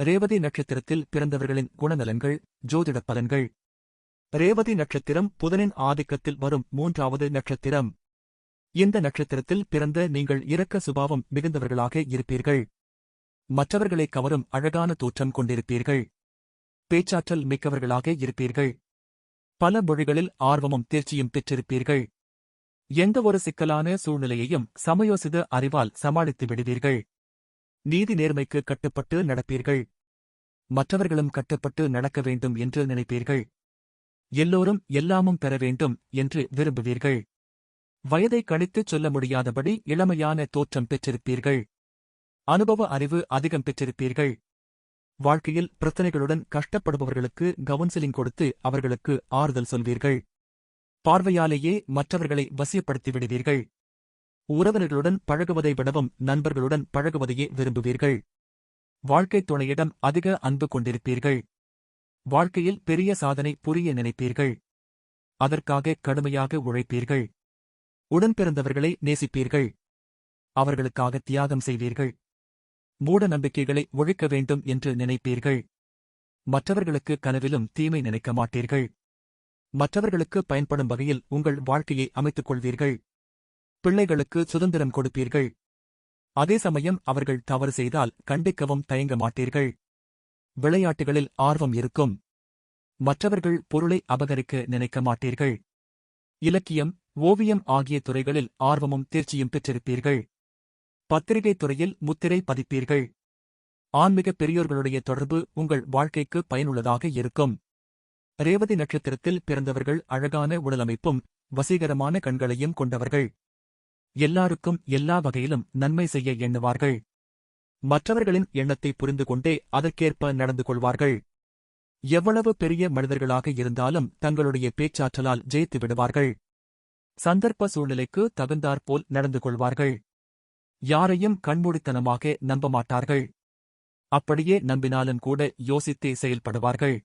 ரேவதி நட்சத்திரத்தில் பிறந்தவர்களின் குணநலன்கள் ஜோதிட பலன்கள். ரேவதி நட்சத்திரம் புதனின் ஆதிக்கத்தில் வரும் மூன்றாவது நட்சத்திரம். இந்த நட்சத்திரத்தில் பிறந்த நீங்கள் இரக்க சுபாவம் மிகுந்தவர்களாக இருப்பீர்கள். மற்றவர்களை கவரும் அழகான தோற்றம் கொண்டிருப்பீர்கள். பேச்சாற்றல் மிக்கவர்களாக இருப்பீர்கள். பல மொழிகளில் ஆர்வமும் தேர்ச்சியும் பெற்றிருப்பீர்கள். எந்தவொரு சிக்கலான சூழ்நிலையையும் சமயோசித அறிவால் சமாளித்து விடுவீர்கள். நீதி நேர்மைக்கு கட்டுப்பட்டு நடப்பீர்கள். மற்றவர்களும் கட்டுப்பட்டு நடக்க வேண்டும் என்று நினைப்பீர்கள். எல்லோரும் எல்லாமும் பெற வேண்டும் என்று விரும்புவீர்கள். வயதை கணித்துச் சொல்ல முடியாதபடி இளமையான தோற்றம் பெற்றிருப்பீர்கள். அனுபவ அறிவு அதிகம் பெற்றிருப்பீர்கள். வாழ்க்கையில் பிரச்சனைகளுடன் கஷ்டப்படுபவர்களுக்கு கவுன்சிலிங் கொடுத்து அவர்களுக்கு ஆறுதல் சொல்வீர்கள். பார்வையாலேயே மற்றவர்களை வசியப்படுத்தி விடுவீர்கள். உறவினர்களுடன் பழகுவதை விடவும் நண்பர்களுடன் பழகுவதையே விரும்புவீர்கள். வாழ்க்கைத் துணையிடம் அதிக அன்பு கொண்டிருப்பீர்கள். வாழ்க்கையில் பெரிய சாதனை புரிய நினைப்பீர்கள். அதற்காக கடுமையாக உழைப்பீர்கள். உடன்பிறந்தவர்களை நேசிப்பீர்கள். அவர்களுக்காக தியாகம் செய்வீர்கள். மூட நம்பிக்கைகளை ஒழிக்க வேண்டும் என்று நினைப்பீர்கள். மற்றவர்களுக்கு கனவிலும் தீமை நினைக்க மாட்டீர்கள். மற்றவர்களுக்கு பயன்படும் வகையில் உங்கள் வாழ்க்கையை அமைத்துக் கொள்வீர்கள். பிள்ளைகளுக்கு சுதந்திரம் கொடுப்பீர்கள். அதே சமயம் அவர்கள் தவறு செய்தால் கண்டிக்கவும் தயங்க மாட்டீர்கள். விளையாட்டுகளில் ஆர்வம் இருக்கும். மற்றவர்கள் பொருளை அபகரிக்க நினைக்க மாட்டீர்கள். இலக்கியம் ஓவியம் ஆகிய துறைகளில் ஆர்வமும் தேர்ச்சியும் பெற்றிருப்பீர்கள். பத்திரிகை துறையில் முத்திரை பதிப்பீர்கள். ஆன்மீக பெரியோர்களுடைய தொடர்பு உங்கள் வாழ்க்கைக்கு பயனுள்ளதாக இருக்கும். ரேவதி நட்சத்திரத்தில் பிறந்தவர்கள் அழகான உடலமைப்பும் வசீகரமான கண்களையும் கொண்டவர்கள். எல்லாருக்கும் எல்லா வகையிலும் நன்மை செய்ய எண்ணுவார்கள். மற்றவர்களின் எண்ணத்தை புரிந்து கொண்டே அதற்கேற்ப நடந்து கொள்வார்கள். எவ்வளவு பெரிய மனிதர்களாக இருந்தாலும் தங்களுடைய பேச்சாற்றலால் ஜெயித்து விடுவார்கள். சந்தர்ப்ப சூழ்நிலைக்கு தகுந்தாற்போல் நடந்து கொள்வார்கள். யாரையும் கண்மூடித்தனமாக நம்ப மாட்டார்கள். அப்படியே நம்பினாலும் கூட யோசித்தே செயல்படுவார்கள்.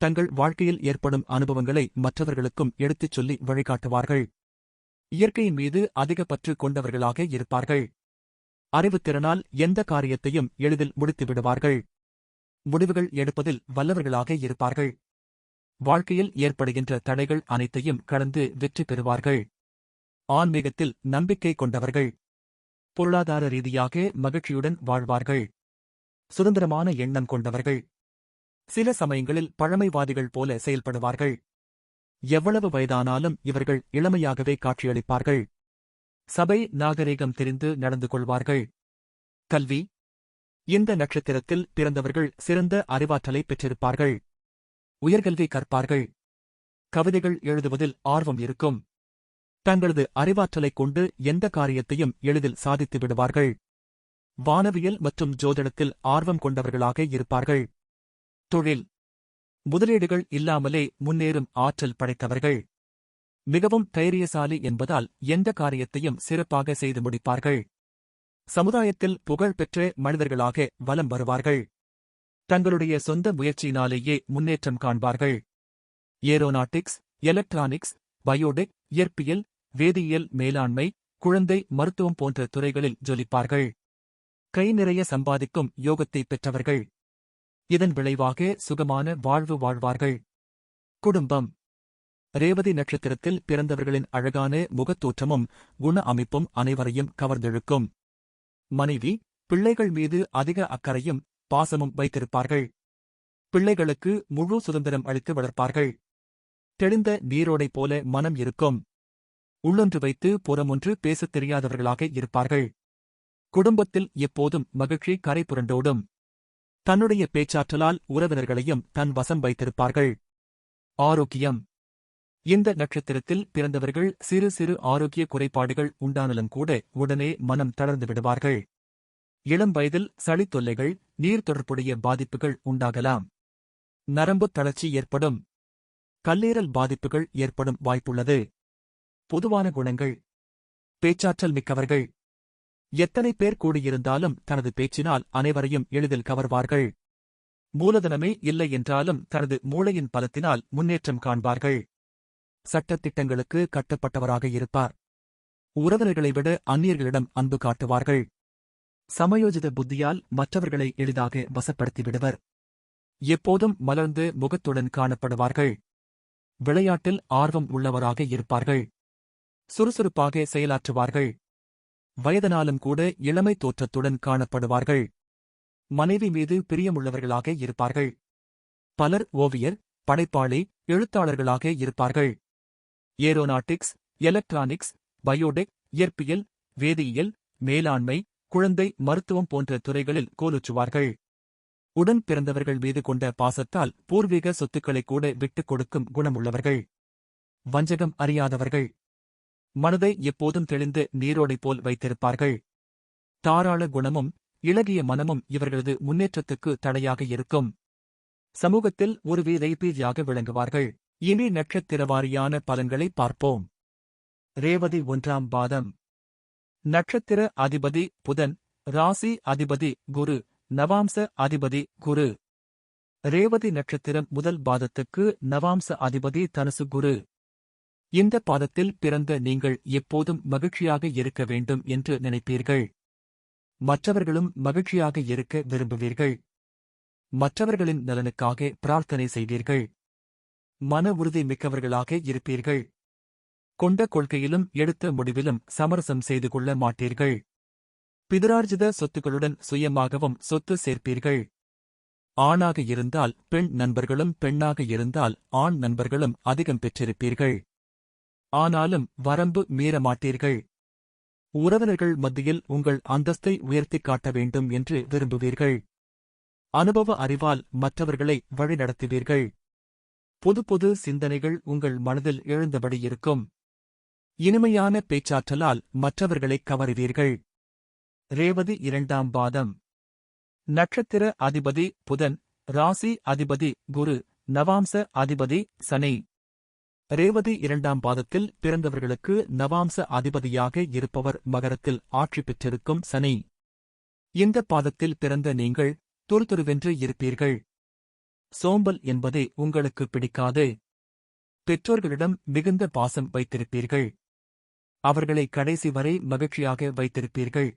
தங்கள் வாழ்க்கையில் ஏற்படும் அனுபவங்களை மற்றவர்களுக்கும் எடுத்துச் சொல்லி வழிகாட்டுவார்கள். இயற்கையின் மீது அதிக பற்று கொண்டவர்களாக இருப்பார்கள். அறிவுத்திறனால் எந்த காரியத்தையும் எளிதில் முடித்து விடுவார்கள். முடிவுகள் எடுப்பதில் வல்லவர்களாக இருப்பார்கள். வாழ்க்கையில் ஏற்படுகின்ற தடைகள் அனைத்தையும் கடந்து வெற்றி பெறுவார்கள். ஆன்மீகத்தில் நம்பிக்கை கொண்டவர்கள். பொருளாதார ரீதியாக மகிழ்ச்சியுடன் வாழ்வார்கள். சுதந்திரமான எண்ணம் கொண்டவர்கள். சில சமயங்களில் பழமைவாதிகள் போல செயல்படுவார்கள். எவ்வளவு வயதானாலும் இவர்கள் இளமையாகவே காட்சியளிப்பார்கள். சபை நாகரிகம் தெரிந்து நடந்து கொள்வார்கள். கல்வி. இந்த நட்சத்திரத்தில் பிறந்தவர்கள் சிறந்த அறிவாற்றலை பெற்றிருப்பார்கள். உயர்கல்வி கற்பார்கள். கவிதைகள் எழுதுவதில் ஆர்வம் இருக்கும். தங்களது அறிவாற்றலைக் கொண்டு எந்த காரியத்தையும் எளிதில் சாதித்து விடுவார்கள். வானவியல் மற்றும் ஜோதிடத்தில் ஆர்வம் கொண்டவர்களாக இருப்பார்கள். தொழில். முதலீடுகள் இல்லாமலே முன்னேறும் ஆற்றல் படைத்தவர்கள். மிகவும் தைரியசாலி என்பதால் எந்த காரியத்தையும் சிறப்பாக செய்து முடிப்பார்கள். சமுதாயத்தில் புகழ்பெற்ற மனிதர்களாக வலம் வருவார்கள். தங்களுடைய சொந்த முயற்சியினாலேயே முன்னேற்றம் காண்பார்கள். ஏரோநாட்டிக்ஸ் எலக்ட்ரானிக்ஸ் பயோடெக் இயற்பியல் வேதியியல் மேலாண்மை குழந்தை மருத்துவம் போன்ற துறைகளில் ஜொலிப்பார்கள். கை நிறைய சம்பாதிக்கும் யோகத்தை பெற்றவர்கள். இதன் விளைவாக சுகமான வாழ்வு வாழ்வார்கள். குடும்பம். ரேவதி நட்சத்திரத்தில் பிறந்தவர்களின் அழகான முகத்தோற்றமும் குண அமைப்பும் அனைவரையும் கவர்ந்தெழுக்கும். மனைவி பிள்ளைகள் மீது அதிக அக்கறையும் பாசமும் வைத்திருப்பார்கள். பிள்ளைகளுக்கு முழு சுதந்திரம் அளித்து வளர்ப்பார்கள். தெளிந்த நீரோடை போல மனம் இருக்கும். உள்ளொன்று வைத்து புறமொன்று பேசத் தெரியாதவர்களாக இருப்பார்கள். குடும்பத்தில் எப்போதும் மகிழ்ச்சி கரை புரண்டோடும். தன்னுடைய பேச்சாற்றலால் உறவினர்களையும் தன் வசம் வைத்திருப்பார்கள். ஆரோக்கியம். இந்த நட்சத்திரத்தில் பிறந்தவர்கள் சிறு சிறு ஆரோக்கிய குறைபாடுகள் உண்டானாலும் கூட உடனே மனம் தளர்ந்து விடுவார்கள். இளம் வயதில் சளி தொல்லைகள் நீர் தொடர்புடைய பாதிப்புகள் உண்டாகலாம். நரம்பு தளர்ச்சி ஏற்படும். கல்லீரல் பாதிப்புகள் ஏற்படும் வாய்ப்புள்ளது. பொதுவான குணங்கள். பேச்சாற்றல் மிக்கவர்கள். எத்தனை பேர் கூடியிருந்தாலும் தனது பேச்சினால் அனைவரையும் எளிதில் கவர்வார்கள். மூலதனமே இல்லை என்றாலும் தனது மூளையின் பலத்தினால் முன்னேற்றம் காண்பார்கள். சட்டத்திட்டங்களுக்கு கட்டப்பட்டவராக இருப்பார். உறவினர்களை விட அந்நியர்களிடம் அன்பு காட்டுவார்கள். சமயோஜித புத்தியால் மற்றவர்களை எளிதாக வசப்படுத்திவிடுவர். எப்போதும் மலர்ந்து முகத்துடன் காணப்படுவார்கள். விளையாட்டில் ஆர்வம் உள்ளவராக இருப்பார்கள். சுறுசுறுப்பாக செயலாற்றுவார்கள். வயதனாலும் கூட இளமை தோற்றத்துடன் காணப்படுவார்கள். மனைவி மீது பிரியமுள்ளவர்களாக இருப்பார்கள். பலர் ஓவியர் படைப்பாளி எழுத்தாளர்களாக இருப்பார்கள். ஏரோநாட்டிக்ஸ் எலக்ட்ரானிக்ஸ் பயோடெக் இயற்பியல் வேதியியல் மேலாண்மை குழந்தை மருத்துவம் போன்ற துறைகளில் கோலுச்சுவார்கள் உடன் பிறந்தவர்கள் மீது கொண்ட பாசத்தால் பூர்வீக சொத்துக்களை கூட விட்டுக் கொடுக்கும் குணமுள்ளவர்கள். வஞ்சகம் அறியாதவர்கள். மனதை எப்போதும் தெளிந்து நீரோடை போல் வைத்திருப்பார்கள். தாராள குணமும் இளகிய மனமும் இவர்களது முன்னேற்றத்துக்கு தடையாக இருக்கும். சமூகத்தில் ஒரு வீதைபீதியாக விளங்குவார்கள். இனி நட்சத்திரவாரியான பலன்களை பார்ப்போம். ரேவதி ஒன்றாம் பாதம். நட்சத்திர அதிபதி புதன் ராசி அதிபதி குரு நவாம்ச அதிபதி குரு. ரேவதி நட்சத்திரம் முதல் பாதத்துக்கு நவாம்ச அதிபதி தனுசு குரு. இந்த பாதத்தில் பிறந்த நீங்கள் எப்போதும் மகிழ்ச்சியாக இருக்க வேண்டும் என்று நினைப்பீர்கள். மற்றவர்களும் மகிழ்ச்சியாக இருக்க விரும்புவீர்கள். மற்றவர்களின் நலனுக்காக பிரார்த்தனை செய்வீர்கள். மன உறுதி மிக்கவர்களாக இருப்பீர்கள். கொண்ட கொள்கையிலும் எடுத்த முடிவிலும் சமரசம் செய்து கொள்ள மாட்டீர்கள். பிதரார்ஜித சொத்துக்களுடன் சுயமாகவும் சொத்து சேர்ப்பீர்கள். ஆணாக இருந்தால் பெண் நண்பர்களும் பெண்ணாக இருந்தால் ஆண் நண்பர்களும் அதிகம் பெற்றிருப்பீர்கள். ஆனாலும் வரம்பு மீற மாட்டீர்கள் உறவினர்கள் மத்தியில் உங்கள் அந்தஸ்தை உயர்த்திக் காட்ட வேண்டும் என்று விரும்புவீர்கள். அனுபவ அறிவால் மற்றவர்களை வழிநடத்துவீர்கள். புது புது சிந்தனைகள் உங்கள் மனதில் எழுந்தபடி இருக்கும். இனிமையான பேச்சாற்றலால் மற்றவர்களை கவருவீர்கள். ரேவதி இரண்டாம் பாதம். நட்சத்திர அதிபதி புதன் ராசி அதிபதி குரு நவாம்ச அதிபதி சனி. ரேவதி இரண்டாம் பாதத்தில் பிறந்தவர்களுக்கு நவாம்ச அதிபதியாக இருப்பவர் மகரத்தில் ஆட்சி பெற்றிருக்கும் சனி. இந்த பாதத்தில் பிறந்த நீங்கள் துருதுருவென்று இருப்பீர்கள். சோம்பல் என்பதே உங்களுக்கு பிடிக்காது. பெற்றோர்களிடம் மிகுந்த பாசம் வைத்திருப்பீர்கள். அவர்களை கடைசி வரை மகிழ்ச்சியாக வைத்திருப்பீர்கள்.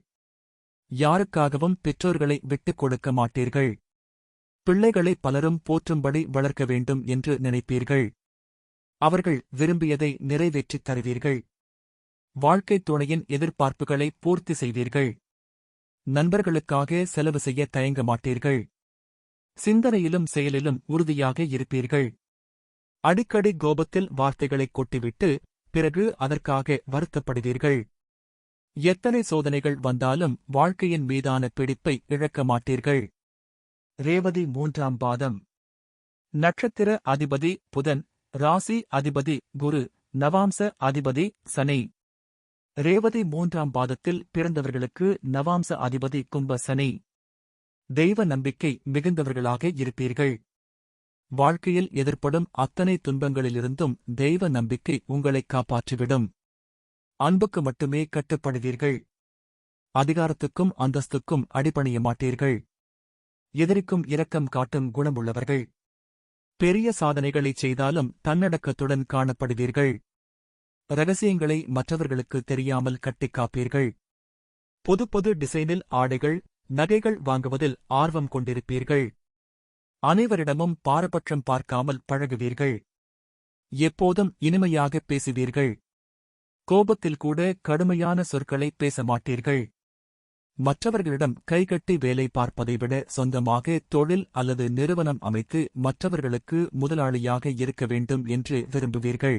யாருக்காகவும் பெற்றோர்களை விட்டுக் கொடுக்க மாட்டீர்கள். பிள்ளைகளை பலரும் போற்றும்படி வளர்க்க வேண்டும் என்று நினைப்பீர்கள். அவர்கள் விரும்பியதை நிறைவேற்றித் தருவீர்கள். வாழ்க்கைத் துணையின் எதிர்பார்ப்புகளை பூர்த்தி செய்வீர்கள். நண்பர்களுக்காக செலவு செய்ய தயங்க மாட்டீர்கள். சிந்தனையிலும் செயலிலும் உறுதியாக இருப்பீர்கள். அடிக்கடி கோபத்தில் வார்த்தைகளைக் கொட்டிவிட்டு பிறகு அதற்காக வருத்தப்படுவீர்கள். எத்தனை சோதனைகள் வந்தாலும் வாழ்க்கையின் மீதான பிடிப்பை இழக்க மாட்டீர்கள். ரேவதி மூன்றாம் பாதம். நட்சத்திர அதிபதி புதன் ராசி அதிபதி குரு நவாம்ச அதிபதி சனி. ரேவதி மூன்றாம் பாதத்தில் பிறந்தவர்களுக்கு நவாம்ச அதிபதி கும்ப சனி. தெய்வ நம்பிக்கை மிகுந்தவர்களாக இருப்பீர்கள். வாழ்க்கையில் எதிர்ப்படும் அத்தனை துன்பங்களிலிருந்தும் தெய்வ நம்பிக்கை உங்களைக் காப்பாற்றிவிடும். அன்புக்கு மட்டுமே கட்டுப்படுவீர்கள். அதிகாரத்துக்கும் அந்தஸ்துக்கும் அடிபணிய மாட்டீர்கள். எதிரிக்கும் இரக்கம் காட்டும் குணமுள்ளவர்கள். பெரிய சாதனைகளைச் செய்தாலும் தன்னடக்கத்துடன் காணப்படுவீர்கள். ரகசியங்களை மற்றவர்களுக்கு தெரியாமல் கட்டிக் காப்பீர்கள். பொது பொது டிசைனில் ஆடைகள் நகைகள் வாங்குவதில் ஆர்வம் கொண்டிருப்பீர்கள். அனைவரிடமும் பாரபட்சம் பார்க்காமல் பழகுவீர்கள். எப்போதும் இனிமையாக பேசுவீர்கள். கோபத்தில் கூட கடுமையான சொற்களை பேச மாட்டீர்கள். மற்றவர்களிடம் கைகட்டி வேலை பார்ப்பதை விட சொந்தமாக தொழில் அல்லது நிறுவனம் அமைத்து மற்றவர்களுக்கு முதலாளியாக இருக்க வேண்டும் என்று விரும்புவீர்கள்.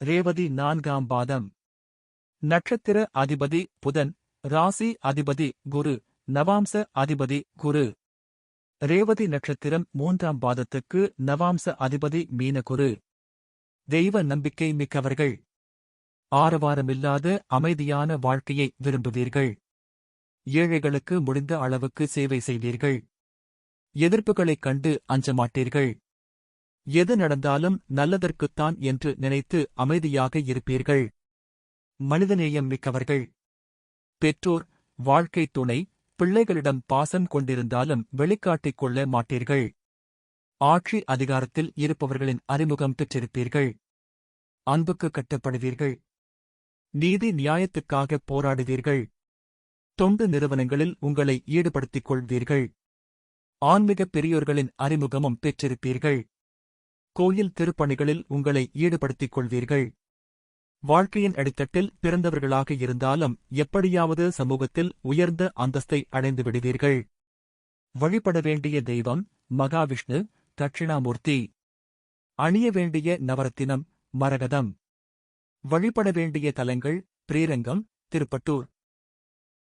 ரேவதி நான்காம் பாதம். நட்சத்திர அதிபதி புதன் ராசி அதிபதி குரு நவாம்ச அதிபதி குரு. ரேவதி நட்சத்திரம் மூன்றாம் பாதத்துக்கு நவாம்ச அதிபதி மீனகுரு. தெய்வ நம்பிக்கை மிக்கவர்கள். ஆரவாரமில்லாத அமைதியான வாழ்க்கையை விரும்புவீர்கள். ஏழைகளுக்கு முடிந்த அளவுக்கு சேவை செய்வீர்கள். எதிர்ப்புகளைக் கண்டு அஞ்ச மாட்டீர்கள் எது நடந்தாலும் நல்லதற்குத்தான் என்று நினைத்து அமைதியாக இருப்பீர்கள். மனிதநேயம் மிக்கவர்கள். பெற்றோர் வாழ்க்கைத் துணை பிள்ளைகளிடம் பாசம் கொண்டிருந்தாலும் வெளிக்காட்டிக் கொள்ள மாட்டீர்கள். ஆட்சி அதிகாரத்தில் இருப்பவர்களின் அறிமுகம் பெற்றிருப்பீர்கள். அன்புக்கு கட்டப்படுவீர்கள். நீதி நியாயத்துக்காக போராடுவீர்கள். தொண்டு நிறுவனங்களில் உங்களை ஈடுபடுத்திக் கொள்வீர்கள் ஆன்மீக பெரியோர்களின் அறிமுகமும் பெற்றிருப்பீர்கள். கோயில் திருப்பணிகளில் உங்களை ஈடுபடுத்திக் கொள்வீர்கள் வாழ்க்கையின் அடித்தட்டில் பிறந்தவர்களாக இருந்தாலும் எப்படியாவது சமூகத்தில் உயர்ந்த அந்தஸ்தை அடைந்து விடுவீர்கள். வழிபட வேண்டிய தெய்வம் மகாவிஷ்ணு தட்சிணாமூர்த்தி. அணிய வேண்டிய நவரத்தினம் மரகதம். வழிபட வேண்டிய தலங்கள் பிரீரங்கம் திருப்பட்டூர்.